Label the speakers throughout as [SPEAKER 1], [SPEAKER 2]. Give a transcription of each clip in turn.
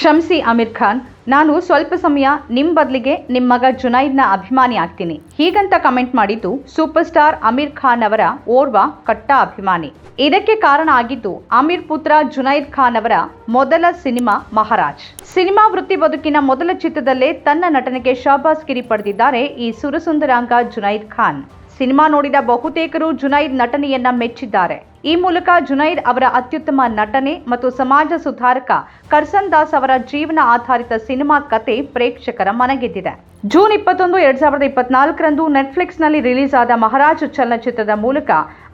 [SPEAKER 1] ಕ್ಷಮಿಸಿ ಅಮೀರ್ ಖಾನ್, ನಾನು ಸ್ವಲ್ಪ ಸಮಯ ನಿಮ್ಮ ಬದಲಿಗೆ ನಿಮ್ಮ ಮಗ ಜುನೈದ್ನ ಅಭಿಮಾನಿ ಆಗ್ತೀನಿ. ಹೀಗಂತ ಕಮೆಂಟ್ ಮಾಡಿದ್ದು ಸೂಪರ್ ಸ್ಟಾರ್ ಅಮೀರ್ ಖಾನ್ ಅವರ ಓರ್ವ ಕಟ್ಟ ಅಭಿಮಾನಿ. ಇದಕ್ಕೆ ಕಾರಣ ಆಗಿದ್ದು ಅಮೀರ್ ಪುತ್ರ ಜುನೈದ್ ಖಾನ್ ಅವರ ಮೊದಲ ಸಿನಿಮಾ ಮಹಾರಾಜ್. ಸಿನಿಮಾ ವೃತ್ತಿ ಬದುಕಿನ ಮೊದಲ ಚಿತ್ರದಲ್ಲೇ ತನ್ನ ನಟನೆಗೆ ಶಾಬಾಸ್ ಗಿರಿ ಪಡೆದಿದ್ದಾರೆ ಈ ಸುರಸುಂದರಾಂಗ ಜುನೈದ್ ಖಾನ್. ಸಿನಿಮಾ ನೋಡಿದ ಬಹುತೇಕರು ಜುನೈದ್ ನಟನೆಯನ್ನ ಮೆಚ್ಚಿದ್ದಾರೆ. ಈ ಮೂಲಕ ಜುನೈದ್ ಅವರ ಅತ್ಯುತ್ತಮ ನಟನೆ ಮತ್ತು ಸಮಾಜ ಸುಧಾರಕ ಕರ್ಸನ್ ದಾಸ್ ಅವರ ಜೀವನ ಆಧಾರಿತ ಸಿನಿಮಾ ಕತೆ ಪ್ರೇಕ್ಷಕರ ಮನಗೆದ್ದಿದೆ. ಜೂನ್ ಇಪ್ಪತ್ತೊಂದು, ಎರಡ್ ಸಾವಿರದ ಇಪ್ಪತ್ನಾಲ್ಕರಂದು ನೆಟ್ಫ್ಲಿಕ್ಸ್ನಲ್ಲಿ ರಿಲೀಸ್ ಆದ ಮಹಾರಾಜ್ ಚಲನಚಿತ್ರದ ಮೂಲಕ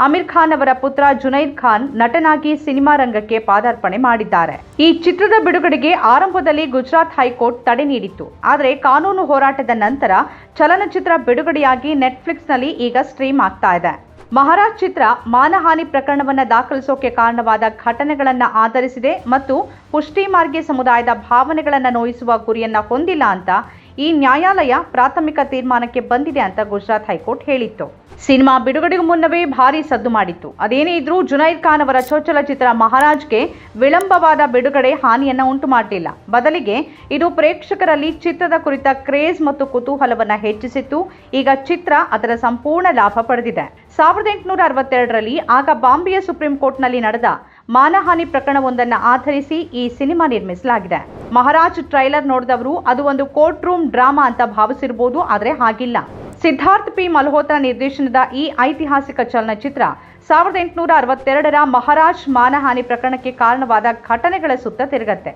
[SPEAKER 1] ಅಮೀರ್ ಖಾನ್ ಅವರ ಪುತ್ರ ಜುನೈದ್ ಖಾನ್ ನಟನಾಗಿ ಸಿನಿಮಾ ರಂಗಕ್ಕೆ ಪಾದಾರ್ಪಣೆ ಮಾಡಿದ್ದಾರೆ. ಈ ಚಿತ್ರದ ಬಿಡುಗಡೆಗೆ ಆರಂಭದಲ್ಲಿ ಗುಜರಾತ್ ಹೈಕೋರ್ಟ್ ತಡೆ ನೀಡಿತ್ತು. ಆದರೆ ಕಾನೂನು ಹೋರಾಟದ ನಂತರ ಚಲನಚಿತ್ರ ಬಿಡುಗಡೆಯಾಗಿ ನೆಟ್ಫ್ಲಿಕ್ಸ್ನಲ್ಲಿ ಈಗ ಸ್ಟ್ರೀಮ್ ಆಗ್ತಾ ಇದೆ. ಮಹಾರಾಜ್ ಚಿತ್ರ ಮಾನಹಾನಿ ಪ್ರಕರಣವನ್ನು ದಾಖಲಿಸೋಕೆ ಕಾರಣವಾದ ಘಟನೆಗಳನ್ನು ಆಧರಿಸಿದೆ ಮತ್ತು ಪುಷ್ಟಿ ಮಾರ್ಗಿ ಸಮುದಾಯದ ಭಾವನೆಗಳನ್ನು ನೋಯಿಸುವ ಗುರಿಯನ್ನ ಹೊಂದಿಲ್ಲ ಅಂತ ಈ ನ್ಯಾಯಾಲಯ ಪ್ರಾಥಮಿಕ ತೀರ್ಮಾನಕ್ಕೆ ಬಂದಿದೆ ಅಂತ ಗುಜರಾತ್ ಹೈಕೋರ್ಟ್ ಹೇಳಿತ್ತು. ಸಿನಿಮಾ ಬಿಡುಗಡೆಗೂ ಮುನ್ನವೇ ಭಾರೀ ಸದ್ದು ಮಾಡಿತ್ತು. ಅದೇನೇ ಇದ್ರೂ ಜುನೈದ್ ಖಾನ್ ಅವರ ಚೊಚ್ಚಲ ಚಿತ್ರ ಮಹಾರಾಜ್ಗೆ ವಿಳಂಬವಾದ ಬಿಡುಗಡೆ ಹಾನಿಯನ್ನ ಉಂಟು ಮಾಡಲಿಲ್ಲ. ಬದಲಿಗೆ ಇದು ಪ್ರೇಕ್ಷಕರಲ್ಲಿ ಚಿತ್ರದ ಕುರಿತ ಕ್ರೇಜ್ ಮತ್ತು ಕುತೂಹಲವನ್ನ ಹೆಚ್ಚಿಸಿತ್ತು. ಈಗ ಚಿತ್ರ ಅದರ ಸಂಪೂರ್ಣ ಲಾಭ ಪಡೆದಿದೆ. ಸಾವಿರದ ಎಂಟುನೂರ ಅರವತ್ತೆರಡರಲ್ಲಿ ಆಗ ಬಾಂಬೆಯ ಸುಪ್ರೀಂ ಕೋರ್ಟ್ನಲ್ಲಿ ನಡೆದ ಮಾನಹಾನಿ ಪ್ರಕರಣವೊಂದನ್ನು ಆಧರಿಸಿ ಈ ಸಿನಿಮಾ ನಿರ್ಮಿಸಲಾಗಿದೆ. ಮಹಾರಾಜ್ ಟ್ರೈಲರ್ ನೋಡಿದವರು, ಅದು ಒಂದು ಕೋರ್ಟ್ ರೂಮ್ ಡ್ರಾಮಾ ಅಂತ ಭಾವಿಸಿರ್ಬೋದು, ಆದರೆ ಹಾಗಿಲ್ಲ. ಸಿದ್ಧಾರ್ಥ್ ಪಿ. ಮಲ್ಹೋತ್ರಾ ನಿರ್ದೇಶನದ ಈ ಐತಿಹಾಸಿಕ ಚಲನಚಿತ್ರ ಸಾವಿರದ ಎಂಟುನೂರ ಅರವತ್ತೆರಡರ ಮಹಾರಾಜ್ ಮಾನಹಾನಿ ಪ್ರಕರಣಕ್ಕೆ ಕಾರಣವಾದ ಘಟನೆಗಳ ಸುತ್ತ ತಿರುಗತ್ತೆ.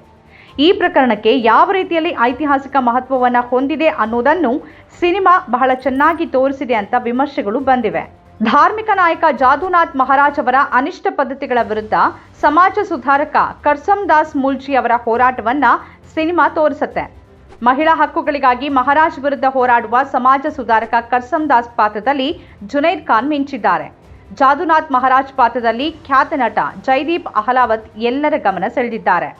[SPEAKER 1] ಈ ಪ್ರಕರಣಕ್ಕೆ ಯಾವ ರೀತಿಯಲ್ಲಿ ಐತಿಹಾಸಿಕ ಮಹತ್ವವನ್ನು ಹೊಂದಿದೆ ಅನ್ನೋದನ್ನು ಸಿನಿಮಾ ಬಹಳ ಚೆನ್ನಾಗಿ ತೋರಿಸಿದೆ ಅಂತ ವಿಮರ್ಶೆಗಳು ಬಂದಿವೆ. ಧಾರ್ಮಿಕ ನಾಯಕ ಜಾದುನಾಥ್ ಮಹಾರಾಜ್ ಅವರ ಅನಿಷ್ಟ ಪದ್ಧತಿಗಳ ವಿರುದ್ಧ ಸಮಾಜ ಸುಧಾರಕ ಕರ್ಸಮ್ ದಾಸ್ ಮುಲ್ಜಿ ಅವರ ಹೋರಾಟವನ್ನ ಸಿನಿಮಾ ತೋರಿಸುತ್ತೆ. ಮಹಿಳಾ ಹಕ್ಕುಗಳಿಗಾಗಿ ಮಹಾರಾಜ್ ವಿರುದ್ಧ ಹೋರಾಡುವ ಸಮಾಜ ಸುಧಾರಕ ಕರ್ಸಮ್ ದಾಸ್ ಪಾತ್ರದಲ್ಲಿ ಜುನೈದ್ ಖಾನ್ ಮಿಂಚಿದ್ದಾರೆ. ಜಾದುನಾಥ್ ಮಹಾರಾಜ್ ಪಾತ್ರದಲ್ಲಿ ಖ್ಯಾತ ನಟ ಜೈದೀಪ್ ಅಹಲಾವತ್ ಎಲ್ಲರ ಗಮನ ಸೆಳೆದಿದ್ದಾರೆ.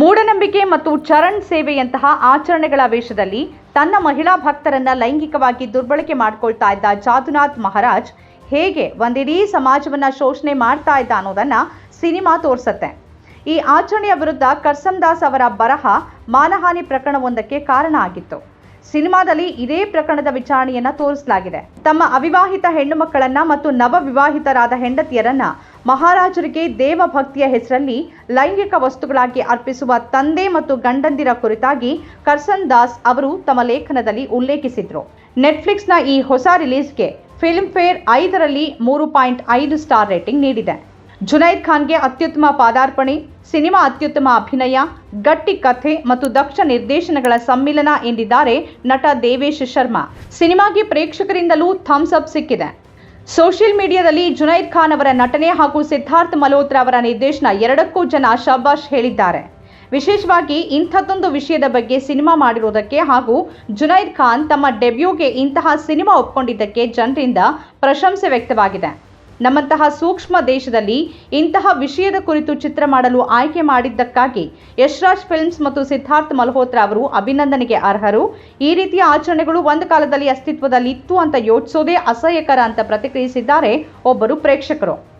[SPEAKER 1] ಮೂಢನಂಬಿಕೆ ಮತ್ತು ಚರಣ್ ಸೇವೆಯಂತಹ ಆಚರಣೆಗಳ ವೇಷದಲ್ಲಿ ತನ್ನ ಮಹಿಳಾ ಭಕ್ತರನ್ನ ಲೈಂಗಿಕವಾಗಿ ದುರ್ಬಳಕೆ ಮಾಡ್ಕೊಳ್ತಾ ಇದ್ದ ಜಾದುನಾಥ್ ಮಹಾರಾಜ್ ಹೇಗೆ ಒಂದಿಡೀ ಸಮಾಜವನ್ನ ಶೋಷಣೆ ಮಾಡ್ತಾ ಇದ್ದ ಅನ್ನೋದನ್ನ ಸಿನಿಮಾ ತೋರಿಸತ್ತೆ. ಈ ಆಚರಣೆಯ ವಿರುದ್ಧ ಕರ್ಸಮ್ ದಾಸ್ ಅವರ ಬರಹ ಮಾನಹಾನಿ ಪ್ರಕರಣವೊಂದಕ್ಕೆ ಕಾರಣ ಆಗಿತ್ತು. ಸಿನಿಮಾದಲ್ಲಿ ಇದೇ ಪ್ರಕರಣದ ವಿಚಾರಣೆಯನ್ನ ತೋರಿಸಲಾಗಿದೆ. ತಮ್ಮ ಅವಿವಾಹಿತ ಹೆಣ್ಣು ಮಕ್ಕಳನ್ನ ಮತ್ತು ನವ ವಿವಾಹಿತರಾದ ಹೆಂಡತಿಯರನ್ನ ಮಹಾರಾಜರಿಗೆ ದೇವಭಕ್ತಿಯ ಹೆಸರಲ್ಲಿ ಲೈಂಗಿಕ ವಸ್ತುಗಳಾಗಿ ಅರ್ಪಿಸುವ ತಂದೆ ಮತ್ತು ಗಂಡಂದಿರ ಕುರಿತಾಗಿ ಕರ್ಸನ್ ದಾಸ್ ಅವರು ತಮ್ಮ ಲೇಖನದಲ್ಲಿ ಉಲ್ಲೇಖಿಸಿದ್ರು. ನೆಟ್ಫ್ಲಿಕ್ಸ್ನ ಈ ಹೊಸ ರಿಲೀಸ್ಗೆ ಫಿಲ್ಮ್ ಫೇರ್ ಐದರಲ್ಲಿ ಮೂರು ಪಾಯಿಂಟ್ ಐದು ಸ್ಟಾರ್ ರೇಟಿಂಗ್ ನೀಡಿದೆ. ಜುನೈದ್ ಖಾನ್ಗೆ ಅತ್ಯುತ್ತಮ ಪಾದಾರ್ಪಣೆ, ಸಿನಿಮಾ ಅತ್ಯುತ್ತಮ ಅಭಿನಯ, ಗಟ್ಟಿ ಕಥೆ ಮತ್ತು ದಕ್ಷ ನಿರ್ದೇಶನಗಳ ಸಮ್ಮಿಲನ ಎಂದಿದ್ದಾರೆ ನಟ ದೇವೇಶ್ ಶರ್ಮಾ. ಸಿನಿಮಾಗೆ ಪ್ರೇಕ್ಷಕರಿಂದಲೂ ಥಮ್ಸ್ ಅಪ್ ಸಿಕ್ಕಿದೆ. ಸೋಷಿಯಲ್ ಮೀಡಿಯಾದಲ್ಲಿ ಜುನೈದ್ ಖಾನ್ ಅವರ ನಟನೆ ಹಾಗೂ ಸಿದ್ಧಾರ್ಥ್ ಮಲ್ಹೋತ್ರಾ ಅವರ ನಿರ್ದೇಶನ ಎರಡಕ್ಕೂ ಜನ ಶಬಾಷ್ ಹೇಳಿದ್ದಾರೆ. ವಿಶೇಷವಾಗಿ ಇಂಥದ್ದೊಂದು ವಿಷಯದ ಬಗ್ಗೆ ಸಿನಿಮಾ ಮಾಡಿರುವುದಕ್ಕೆ ಹಾಗೂ ಜುನೈದ್ ಖಾನ್ ತಮ್ಮ ಡೆಬ್ಯೂಗೆ ಇಂತಹ ಸಿನಿಮಾ ಒಪ್ಕೊಂಡಿದ್ದಕ್ಕೆ ಜನರಿಂದ ಪ್ರಶಂಸೆ ವ್ಯಕ್ತವಾಗಿದೆ. ನಮ್ಮಂತಹ ಸೂಕ್ಷ್ಮ ದೇಶದಲ್ಲಿ ಇಂತಹ ವಿಷಯದ ಕುರಿತು ಚಿತ್ರ ಮಾಡಲು ಆಯ್ಕೆ ಮಾಡಿದ್ದಕ್ಕಾಗಿ ಯಶ್ರಾಜ್ ಫಿಲ್ಮ್ಸ್ ಮತ್ತು ಸಿದ್ಧಾರ್ಥ್ ಮಲ್ಹೋತ್ರಾ ಅವರು ಅಭಿನಂದನೆಗೆ ಅರ್ಹರು. ಈ ರೀತಿಯ ಆಚರಣೆಗಳು ಒಂದು ಕಾಲದಲ್ಲಿ ಅಸ್ತಿತ್ವದಲ್ಲಿತ್ತು ಅಂತ ಯೋಚಿಸೋದೇ ಅಸಹ್ಯಕರ ಅಂತ ಪ್ರತಿಕ್ರಿಯಿಸಿದ್ದಾರೆ ಒಬ್ಬರು ಪ್ರೇಕ್ಷಕರು.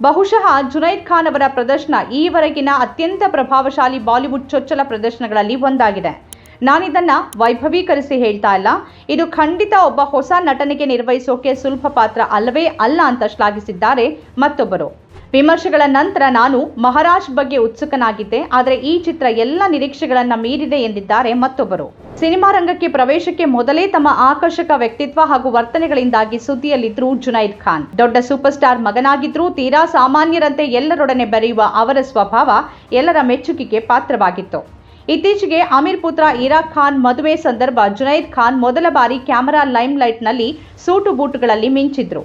[SPEAKER 1] ಬಹುಶಃ ಜುನೈದ್ ಖಾನ್ ಅವರ ಪ್ರದರ್ಶನ ಈವರೆಗಿನ ಅತ್ಯಂತ ಪ್ರಭಾವಶಾಲಿ ಬಾಲಿವುಡ್ ಚೊಚ್ಚಲ ಪ್ರದರ್ಶನಗಳಲ್ಲಿ ಒಂದಾಗಿದೆ. ನಾನಿದನ್ನ ವೈಭವೀಕರಿಸಿ ಹೇಳ್ತಾ ಇಲ್ಲ. ಇದು ಖಂಡಿತ ಒಬ್ಬ ಹೊಸ ನಟನೆಗೆ ನಿರ್ವಹಿಸೋಕೆ ಸುಲಭ ಪಾತ್ರ ಅಲ್ಲವೇ ಅಲ್ಲ ಅಂತ ಶ್ಲಾಘಿಸಿದ್ದಾರೆ ಮತ್ತೊಬ್ಬರು. ವಿಮರ್ಶೆಗಳ ನಂತರ ನಾನು ಮಹಾರಾಜ್ ಬಗ್ಗೆ ಉತ್ಸುಕನಾಗಿದ್ದೆ, ಆದರೆ ಈ ಚಿತ್ರ ಎಲ್ಲ ನಿರೀಕ್ಷೆಗಳನ್ನು ಮೀರಿದೆ ಎಂದಿದ್ದಾರೆ ಮತ್ತೊಬ್ಬರು. ಸಿನಿಮಾ ರಂಗಕ್ಕೆ ಪ್ರವೇಶಕ್ಕೆ ಮೊದಲೇ ತಮ್ಮ ಆಕರ್ಷಕ ವ್ಯಕ್ತಿತ್ವ ಹಾಗೂ ವರ್ತನೆಗಳಿಂದಾಗಿ ಸುದ್ದಿಯಲ್ಲಿದ್ರು ಜುನೈದ್ ಖಾನ್. ದೊಡ್ಡ ಸೂಪರ್ ಸ್ಟಾರ್ ಮಗನಾಗಿದ್ರೂ ತೀರಾ ಸಾಮಾನ್ಯರಂತೆ ಎಲ್ಲರೊಡನೆ ಬೆರೆಯುವ ಅವರ ಸ್ವಭಾವ ಎಲ್ಲರ ಮೆಚ್ಚುಗೆಗೆ ಪಾತ್ರವಾಗಿತ್ತು. ಇತ್ತೀಚೆಗೆ ಅಮೀರ್ ಪುತ್ರ ಇರಾಕ್ ಖಾನ್ ಮದುವೆ ಸಂದರ್ಭ ಜುನೈದ್ ಖಾನ್ ಮೊದಲ ಬಾರಿ ಕ್ಯಾಮರಾ ಲೈಮ್ ಲೈಟ್ನಲ್ಲಿ ಸೂಟು ಬೂಟುಗಳಲ್ಲಿ ಮಿಂಚಿದ್ರು.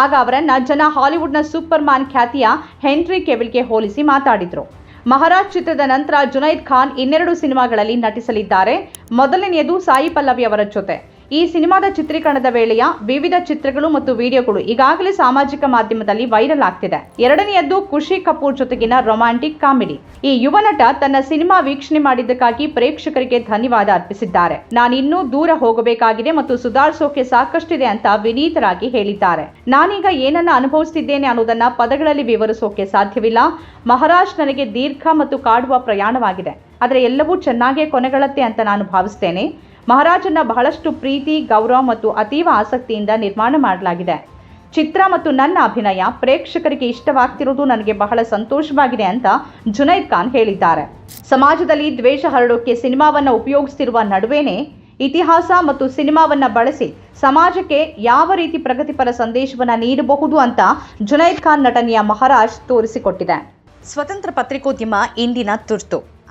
[SPEAKER 1] ಆಗ ಅವರನ್ನ ಜನ ಹಾಲಿವುಡ್ನ ಸೂಪರ್ ಮ್ಯಾನ್ ಖ್ಯಾತಿಯ ಹೆನ್ರಿ ಕೆವಿಲ್ಗೆ ಹೋಲಿಸಿ ಮಾತಾಡಿದ್ರು. ಮಹಾರಾಜ್ ಚಿತ್ರದ ನಂತರ ಜುನೈದ್ ಖಾನ್ ಇನ್ನೆರಡು ಸಿನಿಮಾಗಳಲ್ಲಿ ನಟಿಸಲಿದ್ದಾರೆ. ಮೊದಲನೆಯದು ಸಾಯಿ ಪಲ್ಲವಿ ಅವರ ಜೊತೆ. ಈ ಸಿನಿಮಾದ ಚಿತ್ರೀಕರಣದ ವೇಳೆಯ ವಿವಿಧ ಚಿತ್ರಗಳು ಮತ್ತು ವಿಡಿಯೋಗಳು ಈಗಾಗಲೇ ಸಾಮಾಜಿಕ ಮಾಧ್ಯಮದಲ್ಲಿ ವೈರಲ್ ಆಗ್ತಿದೆ. ಎರಡನೆಯದ್ದು ಖುಷಿ ಕಪೂರ್ ಜೊತೆಗಿನ ರೊಮ್ಯಾಂಟಿಕ್ ಕಾಮಿಡಿ. ಈ ಯುವ ನಟ ತನ್ನ ಸಿನಿಮಾ ವೀಕ್ಷಣೆ ಮಾಡಿದ್ದಕ್ಕಾಗಿ ಪ್ರೇಕ್ಷಕರಿಗೆ ಧನ್ಯವಾದ ಅರ್ಪಿಸಿದ್ದಾರೆ. ನಾನಿನ್ನೂ ದೂರ ಹೋಗಬೇಕಾಗಿದೆ ಮತ್ತು ಸುಧಾರಿಸೋಕೆ ಸಾಕಷ್ಟಿದೆ ಅಂತ ವಿನೀತರಾಗಿ ಹೇಳಿದ್ದಾರೆ. ನಾನೀಗ ಏನನ್ನ ಅನುಭವಿಸುತ್ತಿದ್ದೇನೆ ಅನ್ನೋದನ್ನ ಪದಗಳಲ್ಲಿ ವಿವರಿಸೋಕೆ ಸಾಧ್ಯವಿಲ್ಲ. ಮಹಾರಾಜ್ ನನಗೆ ದೀರ್ಘ ಮತ್ತು ಕಾಡುವ ಪ್ರಯಾಣವಾಗಿದೆ. ಆದರೆ ಎಲ್ಲವೂ ಚೆನ್ನಾಗೇ ಕೊನೆಗಳತ್ತೆ ಅಂತ ನಾನು ಭಾವಿಸ್ತೇನೆ. ಮಹಾರಾಜನ್ನ ಬಹಳಷ್ಟು ಪ್ರೀತಿ, ಗೌರವ ಮತ್ತು ಅತೀವ ಆಸಕ್ತಿಯಿಂದ ನಿರ್ಮಾಣ ಮಾಡಲಾಗಿದೆ. ಚಿತ್ರ ಮತ್ತು ನನ್ನ ಅಭಿನಯ ಪ್ರೇಕ್ಷಕರಿಗೆ ಇಷ್ಟವಾಗ್ತಿರೋದು ನನಗೆ ಬಹಳ ಸಂತೋಷವಾಗಿದೆ ಅಂತ ಜುನೈದ್ ಖಾನ್ ಹೇಳಿದ್ದಾರೆ. ಸಮಾಜದಲ್ಲಿ ದ್ವೇಷ ಹರಡೋಕೆ ಸಿನಿಮಾವನ್ನ ಉಪಯೋಗಿಸ್ತಿರುವ ನಡುವೆನೇ ಇತಿಹಾಸ ಮತ್ತು ಸಿನಿಮಾವನ್ನ ಬಳಸಿ ಸಮಾಜಕ್ಕೆ ಯಾವ ರೀತಿ ಪ್ರಗತಿಪರ ಸಂದೇಶವನ್ನ ನೀಡಬಹುದು ಅಂತ ಜುನೈದ್ ಖಾನ್ ನಟನೆಯ ಮಹಾರಾಜ್ ತೋರಿಸಿಕೊಟ್ಟಿದೆ. ಸ್ವತಂತ್ರ ಪತ್ರಿಕೋದ್ಯಮ ಇಂದಿನ ತುರ್ತು.